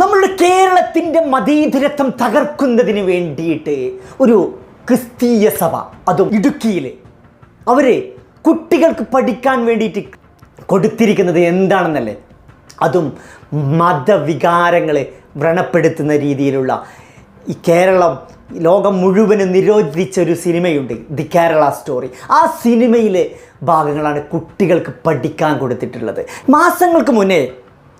നമ്മളുടെ കേരളത്തിന്റെ മതീതിരത്വം തകർക്കുന്നതിന് വേണ്ടിയിട്ട് ഒരു ക്രിസ്തീയ സഭ അതും ഇടുക്കിയിൽ അവർ കുട്ടികൾക്ക് പഠിക്കാൻ വേണ്ടിയിട്ട് കൊടുത്തിരിക്കുന്നത് എന്താണെന്നല്ലേ? അതും മതവികാരങ്ങളെ വ്രണപ്പെടുത്തുന്ന രീതിയിലുള്ള ഈ കേരളം ലോകം മുഴുവനും നിരോധിച്ച ഒരു സിനിമയുണ്ട് ദി കേരള സ്റ്റോറി. ആ സിനിമയിലെ ഭാഗങ്ങളാണ് കുട്ടികൾക്ക് പഠിക്കാൻ കൊടുത്തിട്ടുള്ളത്. മാസങ്ങൾക്ക് മുന്നേ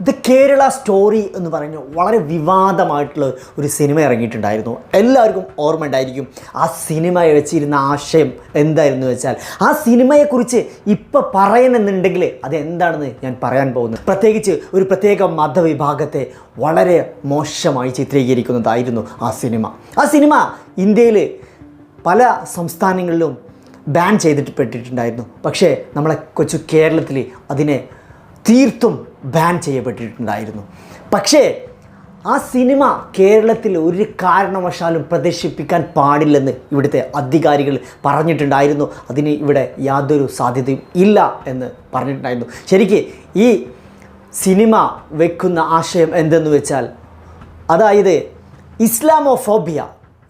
ദ കേരള സ്റ്റോറി എന്ന് പറഞ്ഞ വളരെ വിവാദമായിട്ടുള്ള ഒരു സിനിമ ഇറങ്ങിയിട്ടുണ്ടായിരുന്നു. എല്ലാവർക്കും ഓർമ്മ ഉണ്ടായിരിക്കും ആ സിനിമയെ വെച്ചിരുന്ന ആശയം എന്തായിരുന്നു വെച്ചാൽ ആ സിനിമയെക്കുറിച്ച് ഇപ്പോൾ പറയണമെന്നുണ്ടെങ്കിൽ അത് എന്താണെന്ന് ഞാൻ പറയാൻ പോകുന്നു. പ്രത്യേകിച്ച് ഒരു പ്രത്യേക മതവിഭാഗത്തെ വളരെ മോശമായി ചിത്രീകരിക്കുന്നതായിരുന്നു ആ സിനിമ. ആ സിനിമ ഇന്ത്യയിൽ പല സംസ്ഥാനങ്ങളിലും ബാൻ ചെയ്തിട്ട് പെട്ടിട്ടുണ്ടായിരുന്നു. പക്ഷേ നമ്മളെ കൊച്ചു കേരളത്തിൽ അതിനെ തീർത്തും ബാൻ ചെയ്യപ്പെട്ടിട്ടുണ്ടായിരുന്നു. പക്ഷേ ആ സിനിമ കേരളത്തിൽ ഒരു കാരണവശാലും പ്രദർശിപ്പിക്കാൻ പാടില്ലെന്ന് ഇവിടുത്തെ അധികാരികൾ പറഞ്ഞിട്ടുണ്ടായിരുന്നു. അതിന് ഇവിടെ യാതൊരു സാധ്യതയും ഇല്ല എന്ന് പറഞ്ഞിട്ടുണ്ടായിരുന്നു. ശരിക്ക് ഈ സിനിമ വെക്കുന്ന ആശയം എന്തെന്ന് വെച്ചാൽ അതായത് ഇസ്ലാമോഫോബിയ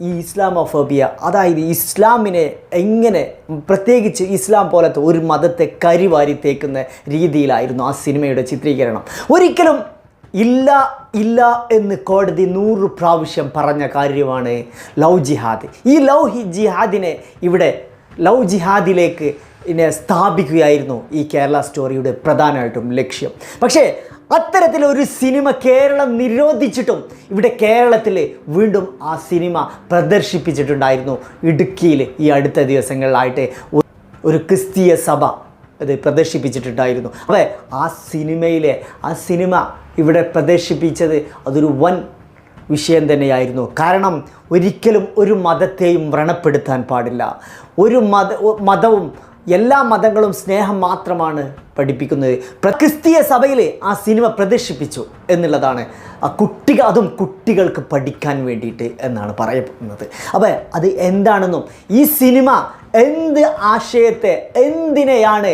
ഈ ഇസ്ലാമോഫോബിയ അതായത് ഇസ്ലാമിനെ എങ്ങനെ പ്രത്യേകിച്ച് ഇസ്ലാം പോലത്തെ ഒരു മതത്തെ കരിവാരി തേക്കുന്ന രീതിയിലായിരുന്നു ആ സിനിമയുടെ ചിത്രീകരണം. ഒരിക്കലും ഇല്ല ഇല്ല എന്ന് കോടതി നൂറ് പ്രാവശ്യം പറഞ്ഞ കാര്യമാണ് ലവ് ജിഹാദ്. ഈ ലവ് ജിഹാദിനെ ഇവിടെ ലവ് ജിഹാദിലേക്ക് ഇതിനെ സ്ഥാപിക്കുകയായിരുന്നു ഈ കേരള സ്റ്റോറിയുടെ പ്രധാനമായിട്ടും ലക്ഷ്യം. പക്ഷേ അത്തരത്തിലൊരു സിനിമ കേരളം നിരോധിച്ചിട്ടും ഇവിടെ കേരളത്തിൽ വീണ്ടും ആ സിനിമ പ്രദർശിപ്പിച്ചിട്ടുണ്ടായിരുന്നു. ഇടുക്കിയിൽ ഈ അടുത്ത ദിവസങ്ങളിലായിട്ട് ഒരു ക്രിസ്തീയ സഭ അത് പ്രദർശിപ്പിച്ചിട്ടുണ്ടായിരുന്നു. അപ്പോൾ ആ സിനിമയിലെ ആ സിനിമ ഇവിടെ പ്രദർശിപ്പിച്ചത് അതൊരു വൻ വിഷയം തന്നെയായിരുന്നു. കാരണം ഒരിക്കലും ഒരു മതത്തെയും വ്രണപ്പെടുത്താൻ പാടില്ല. ഒരു മത മതവും എല്ലാ മതങ്ങളും സ്നേഹം മാത്രമാണ് പഠിപ്പിക്കുന്നത്. ക്രിസ്തീയ സഭയിൽ ആ സിനിമ പ്രദർശിപ്പിച്ചു എന്നുള്ളതാണ്. ആ കുട്ടികൾ അതും കുട്ടികൾക്ക് പഠിക്കാൻ വേണ്ടിയിട്ട് എന്നാണ് പറയുന്നത്. അപ്പോൾ അത് എന്താണെന്നും ഈ സിനിമ എന്ത് ആശയത്തെ എന്തിനെയാണ്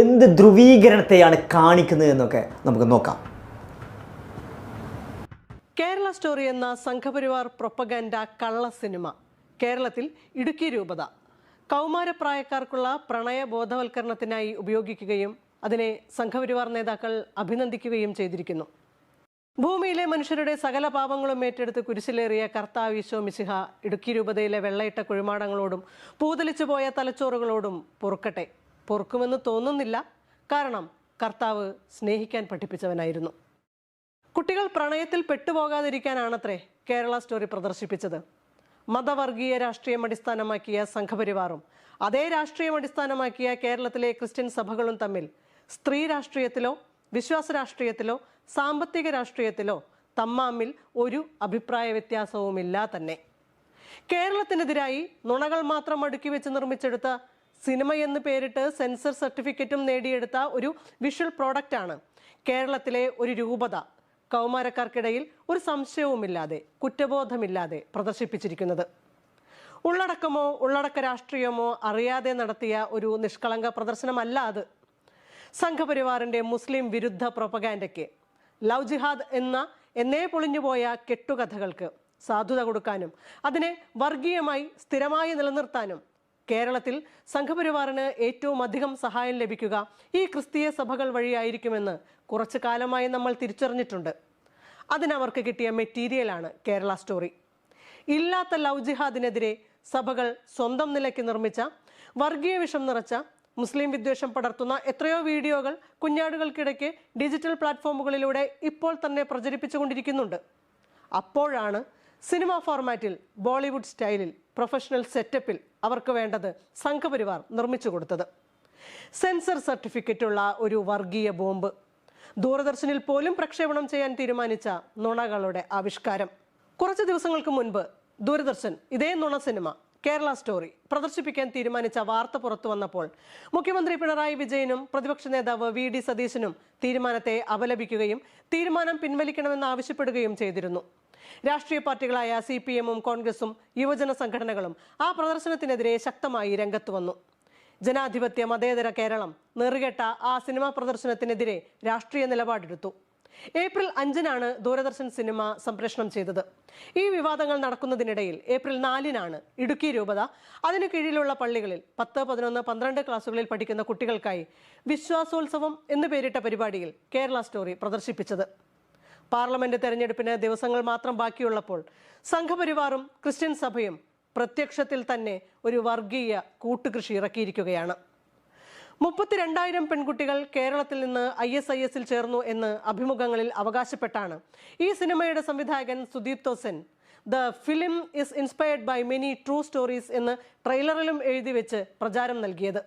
എന്ത് ധ്രുവീകരണത്തെയാണ് കാണിക്കുന്നത് എന്നൊക്കെ നമുക്ക് നോക്കാം. കേരള സ്റ്റോറി എന്ന സംഘപരിവാർ പ്രൊപ്പഗൻഡ കള്ള സിനിമ കേരളത്തിൽ ഇടുക്കി രൂപത. കൗമാരപ്രായക്കാർക്കുള്ള പ്രണയ ബോധവൽക്കരണത്തിനായി ഉപയോഗിക്കുകയും അതിനെ സംഘപരിവാർ നേതാക്കൾ അഭിനന്ദിക്കുകയും ചെയ്തിരിക്കുന്നു. ഭൂമിയിലെ മനുഷ്യരുടെ സകല പാപങ്ങളും ഏറ്റെടുത്ത് കുരിശിലേറിയ കർത്താവ് ഈശോ മിശിഹ ഇടുക്കി രൂപതയിലെ വെള്ളയിട്ട കുഴിമാടങ്ങളോടും പൂതലിച്ചു പോയ തലച്ചോറുകളോടും പൊറുക്കട്ടെ. പൊറുക്കുമെന്ന് തോന്നുന്നില്ല. കാരണം കർത്താവ് സ്നേഹിക്കാൻ പഠിപ്പിച്ചവനായിരുന്നു. കുട്ടികൾ പ്രണയത്തിൽ പെട്ടുപോകാതിരിക്കാനാണത്രേ കേരള സ്റ്റോറി പ്രദർശിപ്പിച്ചത്. മതവർഗീയ രാഷ്ട്രീയം അടിസ്ഥാനമാക്കിയ സംഘപരിവാറും. അതേ രാഷ്ട്രീയം അടിസ്ഥാനമാക്കിയ കേരളത്തിലെ ക്രിസ്ത്യൻ സഭകളും തമ്മിൽ സ്ത്രീ രാഷ്ട്രീയത്തിലോ വിശ്വാസ രാഷ്ട്രീയത്തിലോ സാമ്പത്തിക രാഷ്ട്രീയത്തിലോ തമ്മാമിൽ ഒരു അഭിപ്രായ വ്യത്യാസവുമില്ല തന്നെ. കേരളത്തിനെതിരായി നുണകൾ മാത്രം അടുക്കി വെച്ച് നിർമ്മിച്ചെടുത്ത സിനിമ എന്ന് പേരിട്ട് സെൻസർ സർട്ടിഫിക്കറ്റും നേടിയെടുത്ത ഒരു വിഷ്വൽ പ്രോഡക്റ്റാണ് കേരളത്തിലെ ഒരു രൂപത. കൗമാരക്കാർക്കിടയിൽ ഒരു സംശയവുമില്ലാതെ കുറ്റബോധമില്ലാതെ പ്രദർശിപ്പിച്ചിരിക്കുന്നത്. ഉള്ളടക്കമോ ഉള്ളടക്ക രാഷ്ട്രീയമോ അറിയാതെ നടത്തിയ ഒരു നിഷ്കളങ്ക പ്രദർശനമല്ല അത്. സംഘപരിവാറിന്റെ മുസ്ലിം വിരുദ്ധ പ്രൊപ്പഗാൻഡയ്ക്ക് ലവ് ജിഹാദ് എന്ന എന്നേ പൊളിഞ്ഞുപോയ കെട്ടുകഥകൾക്ക് സാധുത കൊടുക്കാനും അതിനെ വർഗീയമായി സ്ഥിരമായി നിലനിർത്താനും കേരളത്തിൽ സംഘപരിവാറിന് ഏറ്റവും അധികം സഹായം ലഭിക്കുക ഈ ക്രിസ്തീയ സഭകൾ വഴിയായിരിക്കുമെന്ന് കുറച്ചു കാലമായി നമ്മൾ തിരിച്ചറിഞ്ഞിട്ടുണ്ട്. അതിനവർക്ക് കിട്ടിയ മെറ്റീരിയലാണ് കേരള സ്റ്റോറി. ഇല്ലാത്ത ലവ് ജിഹാദിനെതിരെ സഭകൾ സ്വന്തം നിലയ്ക്ക് നിർമ്മിച്ച വർഗീയ വിഷം നിറച്ച മുസ്ലിം വിദ്വേഷം പടർത്തുന്ന എത്രയോ വീഡിയോകൾ കുഞ്ഞാടുകൾക്കിടയ്ക്ക് ഡിജിറ്റൽ പ്ലാറ്റ്ഫോമുകളിലൂടെ ഇപ്പോൾ തന്നെ പ്രചരിപ്പിച്ചുകൊണ്ടിരിക്കുന്നുണ്ട്. അപ്പോഴാണ് സിനിമ ഫോർമാറ്റിൽ ബോളിവുഡ് സ്റ്റൈലിൽ പ്രൊഫഷണൽ സെറ്റപ്പിൽ അവർക്ക് വേണ്ടത് സംഘപരിവാർ നിർമ്മിച്ചു കൊടുത്തത്. സെൻസർ സർട്ടിഫിക്കറ്റുള്ള ഒരു വർഗീയ ബോംബ്. ദൂരദർശനിൽ പോലും പ്രക്ഷേപണം ചെയ്യാൻ തീരുമാനിച്ച നുണകളുടെ ആവിഷ്കാരം. കുറച്ച് ദിവസങ്ങൾക്ക് മുൻപ് ദൂരദർശൻ ഇതേ നുണ സിനിമ കേരള സ്റ്റോറി പ്രദർശിപ്പിക്കാൻ തീരുമാനിച്ച വാർത്ത പുറത്തു വന്നപ്പോൾ മുഖ്യമന്ത്രി പിണറായി വിജയനും പ്രതിപക്ഷ നേതാവ് വി ഡി സതീശനും തീരുമാനത്തെ അപലപിക്കുകയും തീരുമാനം പിൻവലിക്കണമെന്ന് ആവശ്യപ്പെടുകയും ചെയ്തിരുന്നു. രാഷ്ട്രീയ പാർട്ടികളായ സി പി എമ്മും കോൺഗ്രസും യുവജന സംഘടനകളും ആ പ്രദർശനത്തിനെതിരെ ശക്തമായി രംഗത്ത് വന്നു. ജനാധിപത്യ മതേതര കേരളം നെറുകെട്ട ആ സിനിമാ പ്രദർശനത്തിനെതിരെ രാഷ്ട്രീയ നിലപാടെടുത്തു. ഏപ്രിൽ അഞ്ചിനാണ് ദൂരദർശൻ സിനിമ സംപ്രേഷണം ചെയ്തത്. ഈ വിവാദങ്ങൾ നടക്കുന്നതിനിടയിൽ ഏപ്രിൽ നാലിനാണ് ഇടുക്കി രൂപത അതിനു കീഴിലുള്ള പള്ളികളിൽ പത്ത് പതിനൊന്ന് പന്ത്രണ്ട് ക്ലാസ്സുകളിൽ പഠിക്കുന്ന കുട്ടികൾക്കായി വിശ്വാസോത്സവം എന്ന് പേരിട്ട പരിപാടിയിൽ കേരള സ്റ്റോറി പ്രദർശിപ്പിച്ചത്. പാർലമെന്റ് തെരഞ്ഞെടുപ്പിന് ദിവസങ്ങൾ മാത്രം ബാക്കിയുള്ളപ്പോൾ സംഘപരിവാറും ക്രിസ്ത്യൻ സഭയും പ്രത്യക്ഷത്തിൽ തന്നെ ഒരു വർഗീയ കൂട്ടുകൃഷി ഇറക്കിയിരിക്കുകയാണ്. മുപ്പത്തിരണ്ടായിരം പെൺകുട്ടികൾ കേരളത്തിൽ നിന്ന് ഐ എസ് ഐ എസിൽ ചേർന്നു എന്ന് അഭിമുഖങ്ങളിൽ അവകാശപ്പെട്ടാണ് ഈ സിനിമയുടെ സംവിധായകൻ Sudeep തോസൻ. The film is inspired by many true stories എന്ന് ട്രെയിലറിലും എഴുതി വെച്ച് പ്രചാരം നൽകിയത്.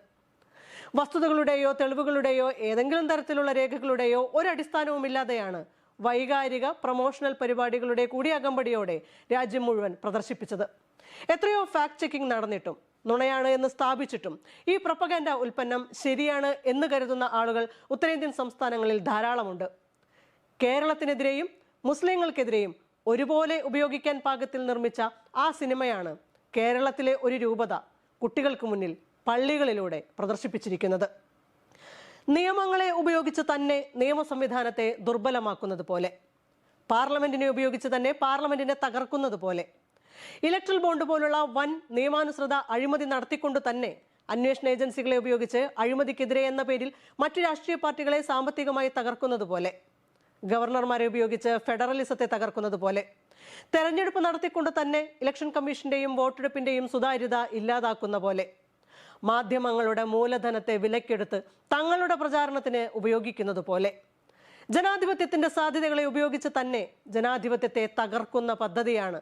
വസ്തുതകളുടെയോ തെളിവുകളുടെയോ ഏതെങ്കിലും തരത്തിലുള്ള രേഖകളുടെയോ ഒരടിസ്ഥാനവുമില്ലാതെയാണ് വൈകാരിക പ്രൊമോഷണൽ പരിപാടികളുടെ കൂടി അകമ്പടിയോടെ രാജ്യം മുഴുവൻ പ്രദർശിപ്പിച്ചത്. എത്രയോ ഫാക്ട് ചെക്കിംഗ് നടന്നിട്ടും നുണയാണ് എന്ന് സ്ഥാപിച്ചിട്ടും ഈ പ്രൊപ്പഗൻഡ ഉൽപ്പന്നം ശരിയാണ് എന്ന് കരുതുന്ന ആളുകൾ ഉത്തരേന്ത്യൻ സംസ്ഥാനങ്ങളിൽ ധാരാളമുണ്ട്. കേരളത്തിനെതിരെയും മുസ്ലിങ്ങൾക്കെതിരെയും ഒരുപോലെ ഉപയോഗിക്കാൻ പാകത്തിൽ നിർമ്മിച്ച ആ സിനിമയാണ് കേരളത്തിലെ ഒരു രൂപത കുട്ടികൾക്ക് മുന്നിൽ പള്ളികളിലൂടെ പ്രദർശിപ്പിച്ചിരിക്കുന്നത്. നിയമങ്ങളെ ഉപയോഗിച്ച് തന്നെ നിയമ സംവിധാനത്തെ ദുർബലമാക്കുന്നത് പോലെ പാർലമെന്റിനെ ഉപയോഗിച്ച് തന്നെ പാർലമെന്റിനെ തകർക്കുന്നത് പോലെ ഇലക്ട്രൽ ബോണ്ട് പോലുള്ള വൻ നിയമാനുസൃത അഴിമതി നടത്തിക്കൊണ്ട് തന്നെ അന്വേഷണ ഏജൻസികളെ ഉപയോഗിച്ച് അഴിമതിക്കെതിരെ എന്ന പേരിൽ മറ്റു രാഷ്ട്രീയ പാർട്ടികളെ സാമ്പത്തികമായി തകർക്കുന്നത് പോലെ ഗവർണർമാരെ ഉപയോഗിച്ച് ഫെഡറലിസത്തെ തകർക്കുന്നത് പോലെ തെരഞ്ഞെടുപ്പ് നടത്തിക്കൊണ്ട് തന്നെ ഇലക്ഷൻ കമ്മീഷന്റെയും വോട്ടെടുപ്പിന്റെയും സുതാര്യത ഇല്ലാതാക്കുന്ന പോലെ മാധ്യമങ്ങളുടെ മൂലധനത്തെ വിലക്കെടുത്ത് തങ്ങളുടെ പ്രചാരണത്തിന് ഉപയോഗിക്കുന്നത് പോലെ. ജനാധിപത്യത്തിന്റെ സാധ്യതകളെ ഉപയോഗിച്ച് തന്നെ ജനാധിപത്യത്തെ തകർക്കുന്ന പദ്ധതിയാണ്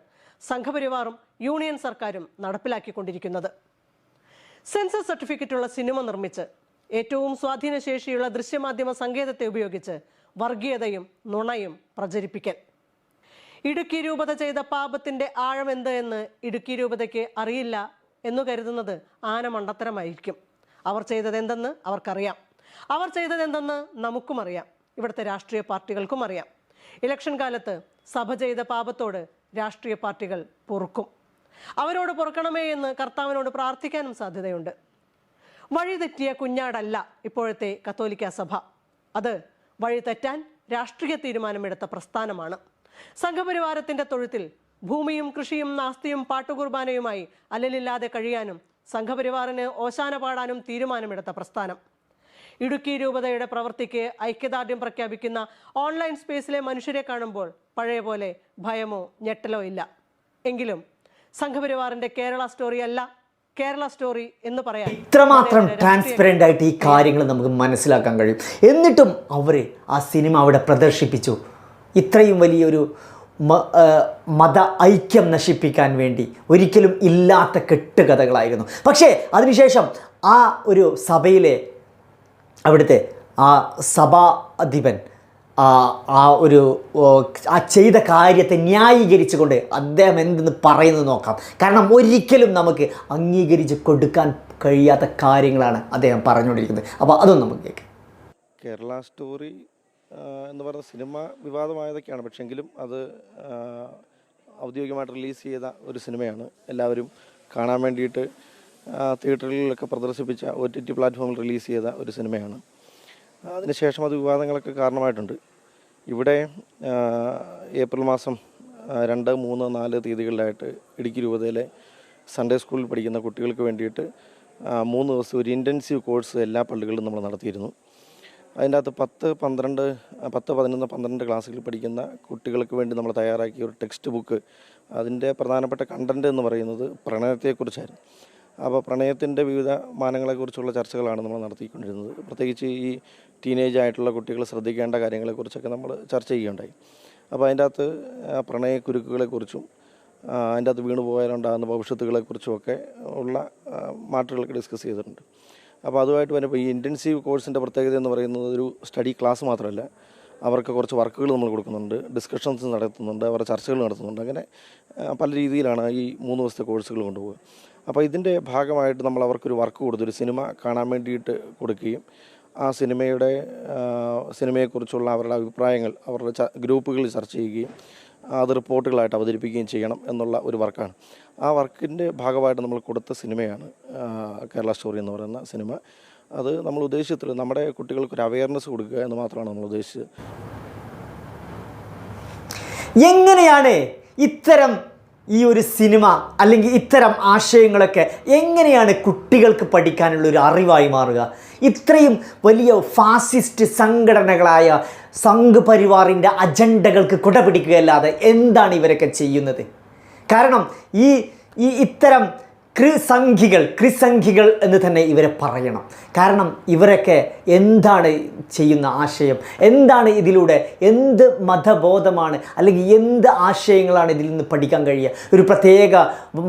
സംഘപരിവാറും യൂണിയൻ സർക്കാരും നടപ്പിലാക്കിക്കൊണ്ടിരിക്കുന്നത്. സെൻസർ സർട്ടിഫിക്കറ്റുള്ള സിനിമ നിർമ്മിച്ച് ഏറ്റവും സ്വാധീനശേഷിയുള്ള ദൃശ്യമാധ്യമ സങ്കേതത്തെ ഉപയോഗിച്ച് വർഗീയതയും നുണയും പ്രചരിപ്പിക്കൽ. ഇടുക്കി രൂപത ചെയ്ത പാപത്തിന്റെ ആഴമെന്ത് എന്ന് ഇടുക്കി രൂപതയ്ക്ക് അറിയില്ല എന്നു കരുതുന്നത് ആന മണ്ടത്തരമായിരിക്കും. അവർ ചെയ്തത് എന്തെന്ന് അവർക്കറിയാം. അവർ ചെയ്തത് എന്തെന്ന് നമുക്കും അറിയാം. ഇവിടുത്തെ രാഷ്ട്രീയ പാർട്ടികൾക്കും അറിയാം. ഇലക്ഷൻ കാലത്ത് സഭ ചെയ്ത പാപത്തോട് രാഷ്ട്രീയ പാർട്ടികൾ പൊറുക്കും. അവരോട് പൊറുക്കണമേ എന്ന് കർത്താവിനോട് പ്രാർത്ഥിക്കാനും സാധ്യതയുണ്ട്. വഴിതെറ്റിയ കുഞ്ഞാടല്ല ഇപ്പോഴത്തെ കത്തോലിക്ക സഭ. അത് വഴി തെറ്റാൻ രാഷ്ട്രീയ തീരുമാനമെടുത്ത പ്രസ്ഥാനമാണ്. സംഘപരിവാരത്തിന്റെ തൊഴുത്തിൽ ഭൂമിയും കൃഷിയും നാസ്തിയും പാട്ടുകുർബാനയുമായി അല്ലലില്ലാതെ കഴിയാനും സംഘപരിവാറിന് ഓശാന പാടാനും തീരുമാനമെടുത്ത പ്രസ്ഥാനം. ഇടുക്കി രൂപതയുടെ പ്രവൃത്തിക്ക് ഐക്യദാർഢ്യം പ്രഖ്യാപിക്കുന്ന ഓൺലൈൻ സ്പേസിലെ മനുഷ്യരെ കാണുമ്പോൾ പഴയ പോലെ ഭയമോ ഞെട്ടലോ ഇല്ല. എങ്കിലും സംഘപരിവാറിന്റെ കേരള സ്റ്റോറി അല്ല കേരള സ്റ്റോറി എന്ന് പറയാം ഇത്രമാത്രം ട്രാൻസ്പെറന്റ് ആയിട്ട് ഈ കാര്യങ്ങൾ നമുക്ക് മനസ്സിലാക്കാൻ കഴിയും. എന്നിട്ടും അവർ ആ സിനിമ അവിടെ പ്രദർശിപ്പിച്ചു. ഇത്രയും വലിയൊരു മത ഐക്യം നശിപ്പിക്കാൻ വേണ്ടി ഒരിക്കലും ഇല്ലാത്ത കെട്ടുകഥകളായിരുന്നു. പക്ഷേ അതിനുശേഷം ആ ഒരു സഭയിലെ അവിടുത്തെ ആ സഭാധിപൻ ആ ഒരു ആ ചെയ്ത കാര്യത്തെ ന്യായീകരിച്ചുകൊണ്ട് അദ്ദേഹം എന്തെന്ന് പറയുന്നത് നോക്കാം. കാരണം ഒരിക്കലും നമുക്ക് അംഗീകരിച്ച് കൊടുക്കാൻ കഴിയാത്ത കാര്യങ്ങളാണ് അദ്ദേഹം പറഞ്ഞുകൊണ്ടിരിക്കുന്നത്. അപ്പോൾ അതൊന്നും നമുക്ക് കേൾക്കാം. കേരള സ്റ്റോറി എന്ന് പറയുന്ന സിനിമ വിവാദമായതൊക്കെയാണ്. പക്ഷെങ്കിലും അത് ഔദ്യോഗികമായിട്ട് റിലീസ് ചെയ്ത ഒരു സിനിമയാണ്. എല്ലാവരും കാണാൻ വേണ്ടിയിട്ട് തിയേറ്ററുകളിലൊക്കെ പ്രദർശിപ്പിച്ച ഒ ടി ടി പ്ലാറ്റ്ഫോമിൽ റിലീസ് ചെയ്ത ഒരു സിനിമയാണ്. അതിനുശേഷം അത് വിവാദങ്ങളൊക്കെ കാരണമായിട്ടുണ്ട്. ഇവിടെ ഏപ്രിൽ മാസം രണ്ട് മൂന്ന് നാല് തീയതികളിലായിട്ട് ഇടുക്കി രൂപതയിലെ സൺഡേ സ്കൂളിൽ പഠിക്കുന്ന കുട്ടികൾക്ക് വേണ്ടിയിട്ട് മൂന്ന് ദിവസം ഒരു ഇന്റൻസീവ് കോഴ്സ് എല്ലാ പള്ളികളിലും നമ്മൾ നടത്തിയിരുന്നു. അതിന്റെ അകത്ത് പത്ത് പന്ത്രണ്ട് പത്ത് പതിനൊന്ന് പന്ത്രണ്ട് ക്ലാസ്സുകളിൽ പഠിക്കുന്ന കുട്ടികൾക്ക് വേണ്ടി നമ്മൾ തയ്യാറാക്കിയ ഒരു ടെക്സ്റ്റ് ബുക്ക് അതിന്റെ പ്രധാനപ്പെട്ട കണ്ടന്റ് എന്ന് പറയുന്നത് പ്രണയത്തെക്കുറിച്ചായിരുന്നു. അപ്പോൾ പ്രണയത്തിന്റെ വിവിധ മാനങ്ങളെക്കുറിച്ചുള്ള ചർച്ചകളാണ് നമ്മൾ നടത്തിക്കൊണ്ടിരുന്നത്. പ്രത്യേകിച്ച് ഈ ടീനേജ് ആയിട്ടുള്ള കുട്ടികൾ ശ്രദ്ധിക്കേണ്ട കാര്യങ്ങളെക്കുറിച്ചൊക്കെ നമ്മൾ ചർച്ച ചെയ്യുകയുണ്ടായി. അപ്പോൾ അതിന്റെ അകത്ത് പ്രണയക്കുരുക്കുകളെക്കുറിച്ചും അതിന്റെ അകത്ത് വീണുപോയാലുണ്ടാകുന്ന ഭവിഷ്യത്തുകളെക്കുറിച്ചും ഭവിഷ്യത്തുകളെക്കുറിച്ചുമൊക്കെ ഉള്ള മാറ്ററുകളൊക്കെ ഡിസ്കസ് ചെയ്തിട്ടുണ്ട്. അപ്പോൾ അതുമായിട്ട് വരുമ്പോൾ ഈ ഇന്റൻസീവ് കോഴ്സിന്റെ പ്രത്യേകത എന്ന് പറയുന്നത് ഒരു സ്റ്റഡി ക്ലാസ് മാത്രമല്ല. അവർക്ക് കുറച്ച് വർക്കുകൾ നമ്മൾ കൊടുക്കുന്നുണ്ട്. ഡിസ്കഷൻസ് നടത്തുന്നുണ്ട്. അവരുടെ ചർച്ചകൾ നടത്തുന്നുണ്ട്. അങ്ങനെ പല രീതിയിലാണ് ഈ മൂന്ന് ദിവസത്തെ കോഴ്സുകൾ കൊണ്ടുപോകുക അപ്പോൾ ഇതിന്റെ ഭാഗമായിട്ട് നമ്മൾ അവർക്കൊരു വർക്ക് കൊടുത്തു ഒരു സിനിമ കാണാൻ വേണ്ടിയിട്ട് കൊടുക്കുകയും ആ സിനിമയുടെ സിനിമയെക്കുറിച്ചുള്ള അവരുടെ അഭിപ്രായങ്ങൾ അവരുടെ ഗ്രൂപ്പുകളിൽ ചർച്ച ചെയ്യുകയും അത് റിപ്പോർട്ടുകളായിട്ട് അവതരിപ്പിക്കുകയും ചെയ്യണം എന്നുള്ള ഒരു വർക്കാണ്. ആ വർക്കിന്റെ ഭാഗമായിട്ട് നമ്മൾ കൊടുത്ത സിനിമയാണ് കേരള സ്റ്റോറി എന്ന് പറയുന്ന സിനിമ. അത് നമ്മൾ ഉദ്ദേശിച്ചിട്ടില്ല. നമ്മുടെ കുട്ടികൾക്ക് ഒരു അവയർനെസ് കൊടുക്കുക എന്ന് മാത്രമാണ് നമ്മൾ ഉദ്ദേശിച്ചത്. എങ്ങനെയാണ് ഇത്തരം ഈ ഒരു സിനിമ അല്ലെങ്കിൽ ഇത്തരം ആശയങ്ങളൊക്കെ എങ്ങനെയാണ് കുട്ടികൾക്ക് പഠിക്കാനുള്ള ഒരു അറിവായി മാറുക? ഇത്രയും വലിയ ഫാസിസ്റ്റ് സംഘടനകളായ സംഘ് പരിവാറിന്റെ അജണ്ടകൾക്ക് കുടപിടിക്കുകയല്ലാതെ എന്താണ് ഇവരൊക്കെ ചെയ്യുന്നത്? കാരണം ഈ ഈ ഇത്തരം കൃസംഖികൾ ക്രിസംഖികൾ എന്ന് തന്നെ ഇവരെ പറയണം. കാരണം ഇവരൊക്കെ എന്താണ് ചെയ്യുന്ന ആശയം? എന്താണ് ഇതിലൂടെ? എന്ത് മതബോധമാണ്? അല്ലെങ്കിൽ എന്ത് ആശയങ്ങളാണ് ഇതിൽ നിന്ന് പഠിക്കാൻ കഴിയുക? ഒരു പ്രത്യേക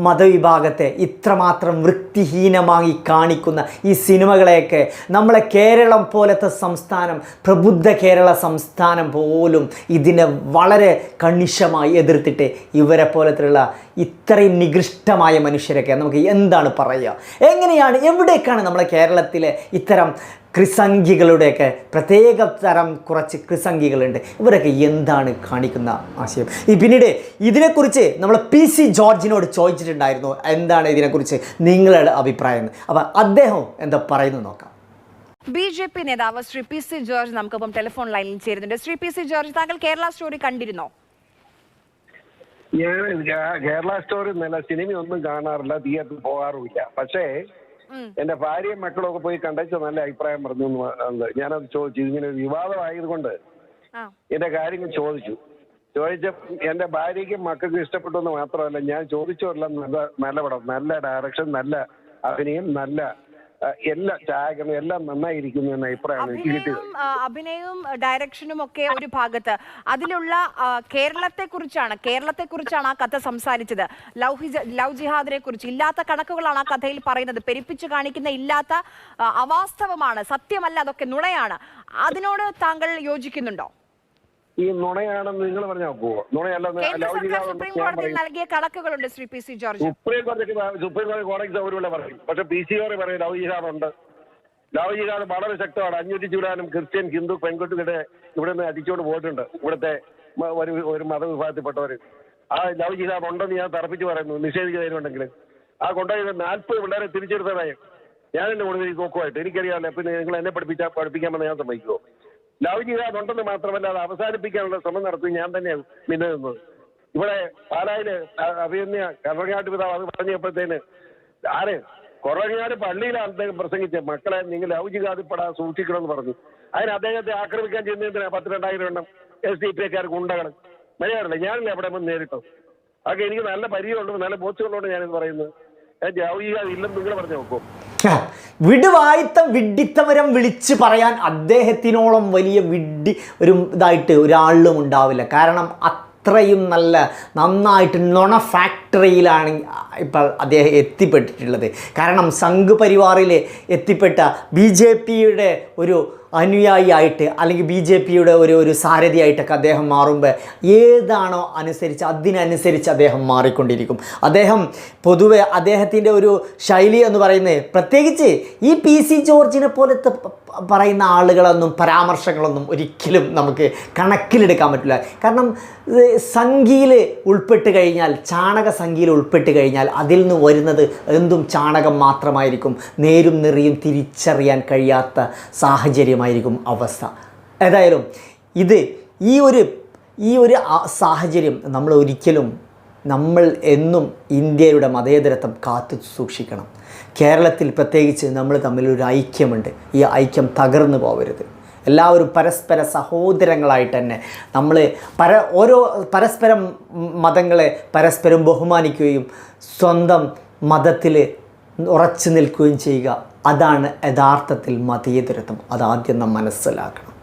മതവിഭാഗത്തെ ഇത്രമാത്രം വൃത്തിഹീനമായി കാണിക്കുന്ന ഈ സിനിമകളെയൊക്കെ നമ്മളെ കേരളം പോലത്തെ സംസ്ഥാനം പ്രബുദ്ധ കേരള സംസ്ഥാനം പോലും ഇതിനെ വളരെ കണിശമായി എതിർത്തിട്ട് ഇവരെ പോലത്തുള്ള ഇത്രയും നികൃഷ്ടമായ മനുഷ്യരൊക്കെ നമുക്ക് എന്താണ് പറയുക? എങ്ങനെയാണ് എവിടേക്കാണ് നമ്മുടെ കേരളത്തിലെ ഇത്തരം ക്രിസംഗികളുടെയൊക്കെ പ്രത്യേക തരം കുറച്ച് ക്രിസംഗികളുണ്ട്? ഇവരൊക്കെ എന്താണ് കാണിക്കുന്ന ആശയം? ഈ പിന്നീട് ഇതിനെക്കുറിച്ച് നമ്മൾ പി സി ജോർജിനോട് ചോദിച്ചിട്ടുണ്ടായിരുന്നു. എന്താണ് ഇതിനെക്കുറിച്ച് നിങ്ങളുടെ അഭിപ്രായം? അപ്പം അദ്ദേഹം എന്താ പറയുന്നത് നോക്കാം. ബി ജെ പി നേതാവ് ശ്രീ പി സി ജോർജ് നമുക്കിപ്പം ടെലിഫോൺ ലൈനിൽ ചേരുന്നുണ്ട്. ശ്രീ പി സി ജോർജ് താങ്കൾ കേരള സ്റ്റോറി കണ്ടിരുന്നോ? ഞാൻ കേരള സ്റ്റോറി നല്ല സിനിമയൊന്നും കാണാറില്ല തിയേറ്ററിൽ പോകാറുമില്ല. പക്ഷേ എന്റെ ഭാര്യയും മക്കളൊക്കെ ഒക്കെ പോയി കണ്ടേച്ച നല്ല അഭിപ്രായം പറഞ്ഞു. ഞാനത് ചോദിച്ചു. ഇങ്ങനെ വിവാദമായതുകൊണ്ട് എന്റെ കാര്യങ്ങൾ ചോദിച്ചു. ചോദിച്ച എന്റെ ഭാര്യയ്ക്കും മക്കൾക്കും ഇഷ്ടപ്പെട്ടു എന്ന് മാത്രമല്ല ഞാൻ ചോദിച്ചതെല്ലാം നല്ല നല്ല പടം നല്ല ഡയറക്ഷൻ നല്ല അഭിനയം നല്ല എല്ലാ ഛായാഗ്രഹണം എല്ലാം നന്നായിരിക്കുന്നു എന്ന അഭിപ്രായമാണ് എനിക്ക് കിട്ടിയത്. അഭിനയവും ആ, അഭിനയവും ഡയറക്ഷനും ഒക്കെ ഒരു ഭാഗത്ത്. അതിലുള്ള കേരളത്തെ കുറിച്ചാണ് കേരളത്തെ കുറിച്ചാണ് ആ കഥ സംസാരിച്ചത്. ലവ് ഹിജ- ലവ് ജിഹാദിനെ കുറിച്ച് ഇല്ലാത്ത കണക്കുകളാണ് ആ കഥയിൽ പറയുന്നത്. പെരുപ്പിച്ചു കാണിക്കുന്ന ഇല്ലാത്ത ആ, അവാസ്തവമാണ് സത്യമല്ല അതൊക്കെ നുണയാണ്. അതിനോട് താങ്കൾ യോജിക്കുന്നുണ്ടോ? ഈ നുണയാണെന്ന് നിങ്ങൾ പറഞ്ഞാൽ ലൗകിക സർക്കാർ സുപ്രീം ഞാൻ നൽകിയ കണക്കുകളുണ്ട് Shri P C George. Supreme കോടതിക്ക് സുപ്രീം കോടതി കോടതി സൗകര്യമുള്ള പറയും. പക്ഷെ പി സി ഓറി പറയും ലവ് വളരെ ശക്തമാണ്. അഞ്ഞൂറ്റി ചൂടാനും ക്രിസ്ത്യൻ ഹിന്ദു പെൺകുട്ടികളുടെ ഇവിടെ നിന്ന് അടിച്ചുകൊണ്ട് പോയിട്ടുണ്ട്. ഇവിടുത്തെ ഒരു ഒരു മതവിഭാഗത്തിൽപ്പെട്ടവർ ആ ലൗകികാദ് ഉണ്ടെന്ന് ഞാൻ തറപ്പിച്ച് പറയുന്നു. നിഷേധിക്കുന്നതിനുണ്ടെങ്കിൽ ആ കൊണ്ടുപോയി നാൽപ്പത് പിള്ളേരെ തിരിച്ചെടുത്തതായി. ഞാൻ എന്റെ കൂടുതൽ നോക്കുമായിട്ട് എനിക്കറിയാമല്ലോ പിന്നെ നിങ്ങൾ എന്നെ പഠിപ്പിച്ചാൽ പഠിപ്പിക്കാമെന്ന് ഞാൻ സമ്മതിക്കുമോ ലവ് ജിഹാദ് ഉണ്ടെന്ന് മാത്രമല്ല അത് അവസാനിപ്പിക്കാനുള്ള ശ്രമം നടത്തി ഞാൻ തന്നെയാണ് നിന്നത് ഇവിടെ പാലായിൽ അഭിനന്യ കറങ്ങാട്ട് പിതാവ് അത് പറഞ്ഞപ്പോഴത്തേന് ആര്? കുറങ്ങാട് പള്ളിയിലാണ് അദ്ദേഹം പ്രസംഗിച്ചത്. മക്കളെ നിങ്ങൾ ലൗകികാതിപ്പെടാതെ സൂക്ഷിക്കണമെന്ന് പറഞ്ഞു. അതിന് അദ്ദേഹത്തെ ആക്രമിക്കാൻ ചെന്നതിനാ പത്ത് രണ്ടായിരം എണ്ണം എസ് ഡി പി എക്കാർക്ക് ഗുണ്ടകൾ മലയാളില്ല ഞാനില്ല അവിടെ വന്ന് നേരിട്ടു അതൊക്കെ എനിക്ക് നല്ല പരിചയമുണ്ട് നല്ല ബോധ്യമുള്ളതുകൊണ്ട് ഞാനിത് പറയുന്നത്. വിടുവായിത്തം വിഡ്ഢിത്തമരം വിളിച്ച് പറയാൻ അദ്ദേഹത്തിനോളം വലിയ വിഡ്ഢി ഒരു ഇതായിട്ട് ഒരാളിലും ഉണ്ടാവില്ല. കാരണം അത്രയും നല്ല നന്നായിട്ട് നുണ ഫാക്ടറിയിലാണ് ഇപ്പോൾ അദ്ദേഹം എത്തിപ്പെട്ടിട്ടുള്ളത്. കാരണം സംഘ് പരിവാറിൽ എത്തിപ്പെട്ട ബി ഒരു അനുയായിയായിട്ട് അല്ലെങ്കിൽ ബി ജെ പിയുടെ ഒരു ഒരു സാരഥിയായിട്ടൊക്കെ അദ്ദേഹം മാറുമ്പോൾ ഏതാണോ അനുസരിച്ച് അതിനനുസരിച്ച് അദ്ദേഹം മാറിക്കൊണ്ടിരിക്കും. അദ്ദേഹം പൊതുവെ അദ്ദേഹത്തിന്റെ ഒരു ശൈലി എന്ന് പറയുന്നത് പ്രത്യേകിച്ച് ഈ പി സി ജോർജിനെ പോലത്തെ പറയുന്ന ആളുകളൊന്നും പരാമർശങ്ങളൊന്നും ഒരിക്കലും നമുക്ക് കണക്കിലെടുക്കാൻ പറ്റില്ല. കാരണം സംഖ്യയിൽ ഉൾപ്പെട്ട് കഴിഞ്ഞാൽ ചാണക സംഖ്യയിൽ ഉൾപ്പെട്ട് കഴിഞ്ഞാൽ അതിൽ നിന്ന് വരുന്നത് എന്തും ചാണകം മാത്രമായിരിക്കും. നേരും നിറയും തിരിച്ചറിയാൻ കഴിയാത്ത സാഹചര്യമായിരിക്കും അവസ്ഥ. ഏതായാലും ഇത് ഈ ഒരു ഈ ഒരു സാഹചര്യം നമ്മൾ ഒരിക്കലും നമ്മൾ എന്നും ഇന്ത്യയുടെ മതേതരത്വം കാത്തു സൂക്ഷിക്കണം. കേരളത്തിൽ പ്രത്യേകിച്ച് നമ്മൾ തമ്മിലൊരു ഐക്യമുണ്ട്. ഈ ഐക്യം തകർന്നു പോകരുത് എല്ലാവരും പരസ്പര സഹോദരങ്ങളായിട്ട് തന്നെ നമ്മൾ പര ഓരോ പരസ്പരം മതങ്ങളെ പരസ്പരം ബഹുമാനിക്കുകയും സ്വന്തം മതത്തിൽ ഉറച്ചു നിൽക്കുകയും ചെയ്യുക. അതാണ് യഥാർത്ഥത്തിൽ മതേതരത്വം അതാദ്യം നാം മനസ്സിലാക്കണം.